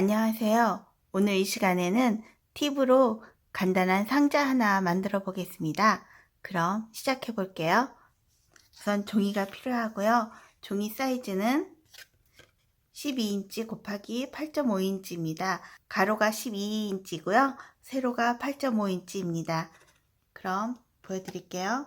안녕하세요. 오늘 이 시간에는 팁으로 간단한 상자 하나 만들어 보겠습니다. 그럼 시작해 볼게요. 우선 종이가 필요하고요. 종이 사이즈는 12인치 곱하기 8.5인치입니다. 가로가 12인치고요. 세로가 8.5인치입니다. 그럼 보여드릴게요.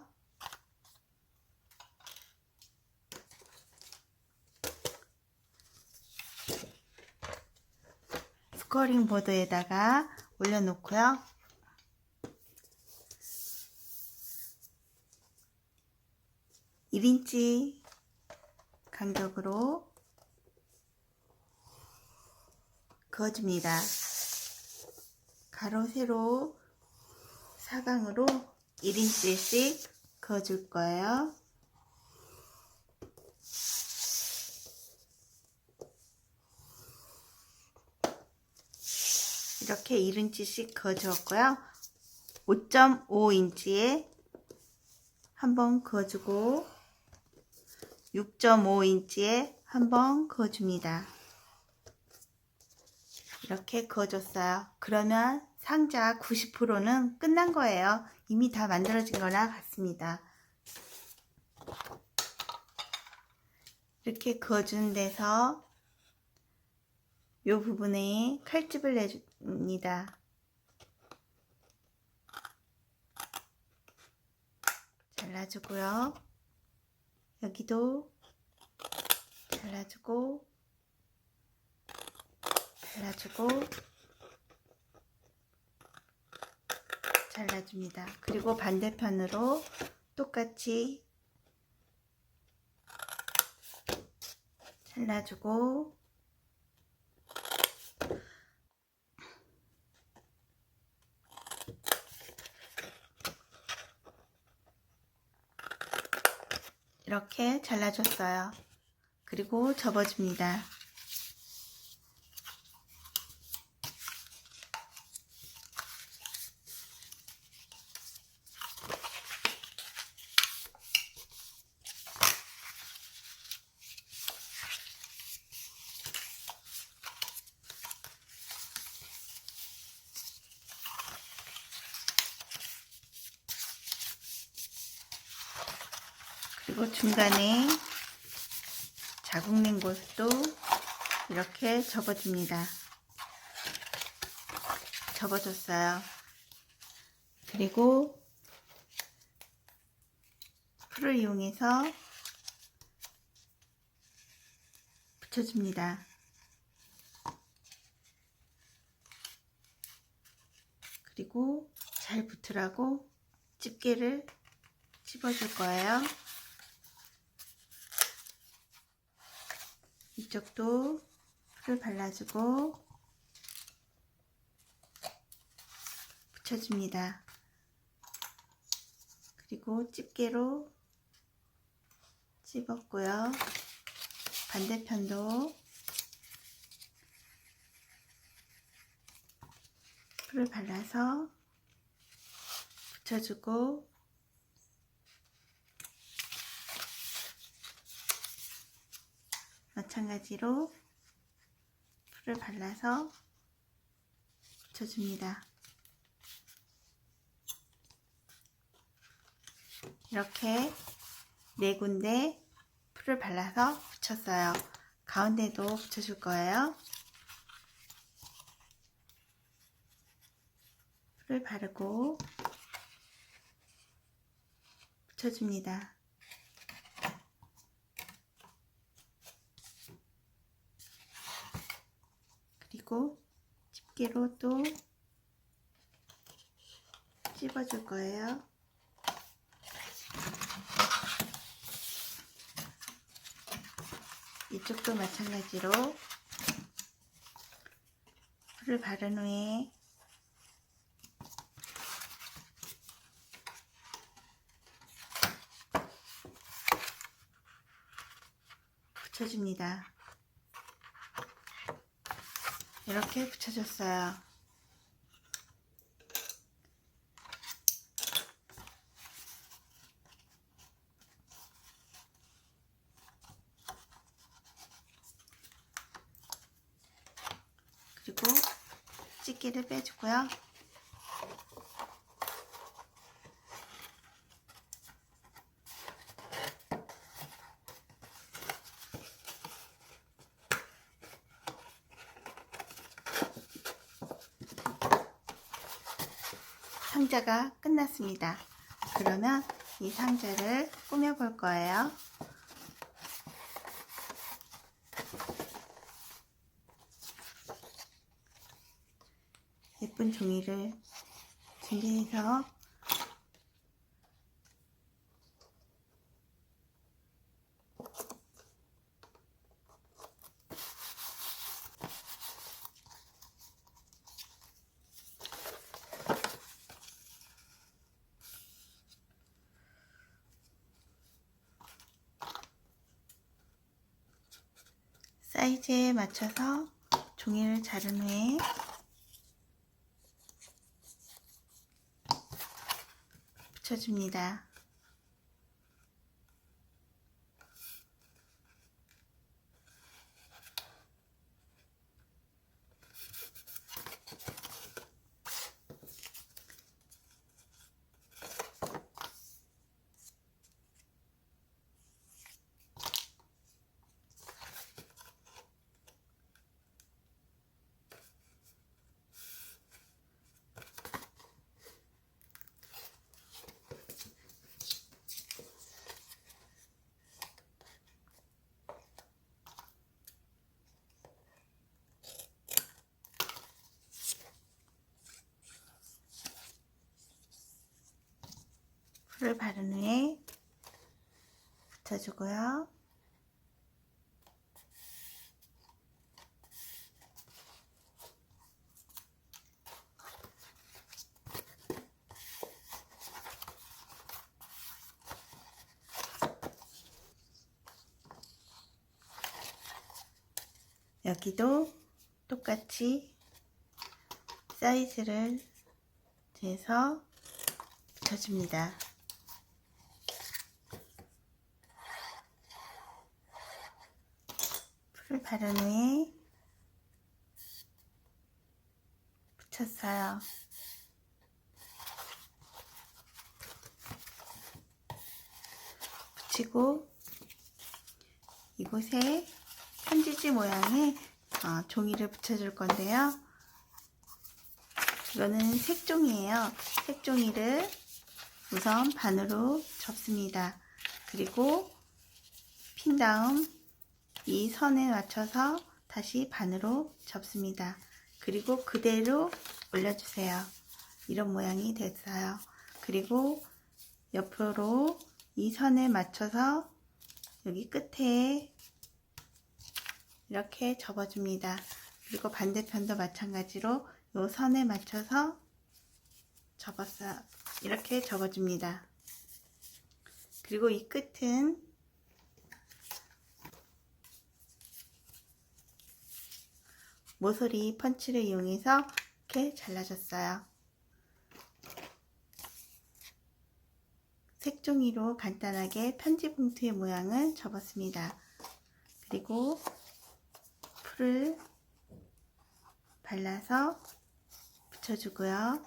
스코링 보드에다가 올려놓고요. 일인치 간격으로 그어줍니다. 가로, 세로, 사각으로 1인치씩 그어줄 거예요. 이렇게 1인치씩 그어주었고요. 5.5인치에 한번 그어주고 6.5인치에 한번 그어줍니다. 이렇게 그어줬어요. 그러면 상자 90%는 끝난 거예요. 이미 다 만들어진 거나 같습니다. 이렇게 그어준 데서 이 부분에 칼집을 내줍니다. 잘라주고요. 여기도 잘라주고 잘라주고 잘라줍니다. 그리고 반대편으로 똑같이 잘라주고 이렇게 잘라줬어요. 그리고 접어줍니다. 그리고 중간에 자국 낸 곳도 이렇게 접어줍니다. 접어줬어요. 그리고 풀을 이용해서 붙여줍니다. 그리고 잘 붙으라고 집게를 찝어줄 거예요. 이쪽도 풀을 발라주고 붙여줍니다. 그리고 집게로 찝었고요. 반대편도 풀을 발라서 붙여주고 마찬가지로 풀을 발라서 붙여줍니다. 이렇게 네 군데 풀을 발라서 붙였어요. 가운데도 붙여줄 거예요. 풀을 바르고 붙여줍니다. 그리고 집게로 또 찝어줄 거예요. 이쪽도 마찬가지로 풀을 바른 후에 붙여줍니다. 이렇게 붙여줬어요. 그리고 찌개를 빼주고요. 상자가 끝났습니다. 그러면 이 상자를 꾸며 볼 거예요. 예쁜 종이를 준비해서 사이즈에 맞춰서 종이를 자른 후에 붙여줍니다. 풀을 바른 후에 붙여주고요. 여기도 똑같이 사이즈를 재서 붙여줍니다. 후에 붙였어요. 붙이고 이곳에 편지지 모양의 어, 종이를 붙여줄 건데요. 이거는 색종이에요. 색종이를 우선 반으로 접습니다. 그리고 핀 다음 이 선에 맞춰서 다시 반으로 접습니다. 그리고 그대로 올려주세요. 이런 모양이 됐어요. 그리고 옆으로 이 선에 맞춰서 여기 끝에 이렇게 접어줍니다. 그리고 반대편도 마찬가지로 이 선에 맞춰서 접었어요. 이렇게 접어줍니다. 그리고 이 끝은 모서리 펀치를 이용해서 이렇게 잘라줬어요. 색종이로 간단하게 편지 봉투의 모양을 접었습니다. 그리고 풀을 발라서 붙여주고요.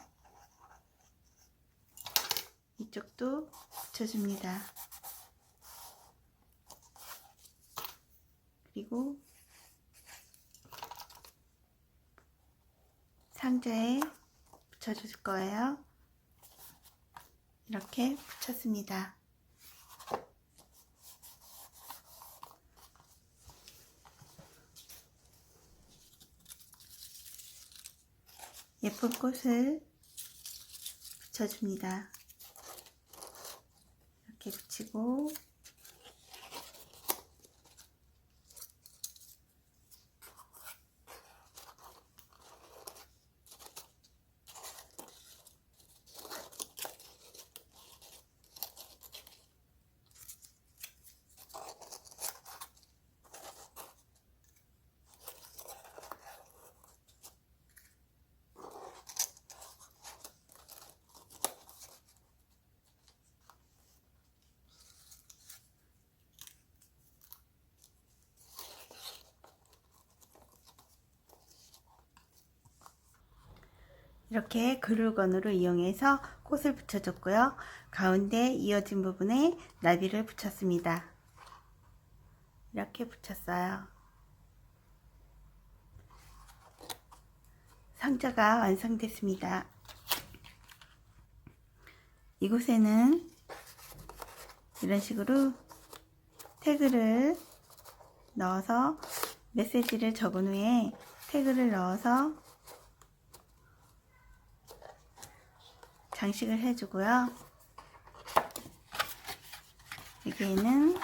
이쪽도 붙여줍니다. 그리고 상자에 붙여줄 거예요. 이렇게 붙였습니다. 예쁜 꽃을 붙여줍니다. 이렇게 붙이고 이렇게 그루건으로 이용해서 꽃을 붙여줬고요. 가운데 이어진 부분에 나비를 붙였습니다. 이렇게 붙였어요. 상자가 완성됐습니다. 이곳에는 이런 식으로 태그를 넣어서 메시지를 적은 후에 태그를 넣어서 장식을 해주고요. 여기에는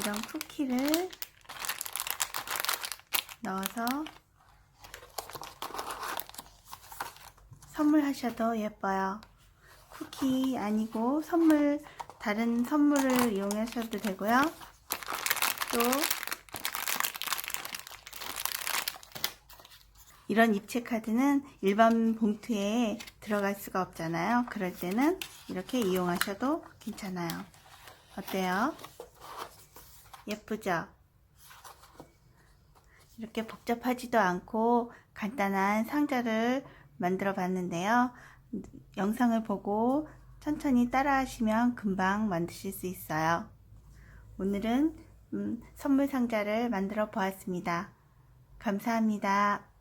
이런 쿠키를 넣어서 선물하셔도 예뻐요. 쿠키 아니고 선물 다른 선물을 이용하셔도 되고요. 또 이런 입체 카드는 일반 봉투에 들어갈 수가 없잖아요. 그럴 때는 이렇게 이용하셔도 괜찮아요. 어때요? 예쁘죠? 이렇게 복잡하지도 않고 간단한 상자를 만들어 봤는데요. 영상을 보고 천천히 따라 하시면 금방 만드실 수 있어요. 오늘은 음, 선물 상자를 만들어 보았습니다. 감사합니다.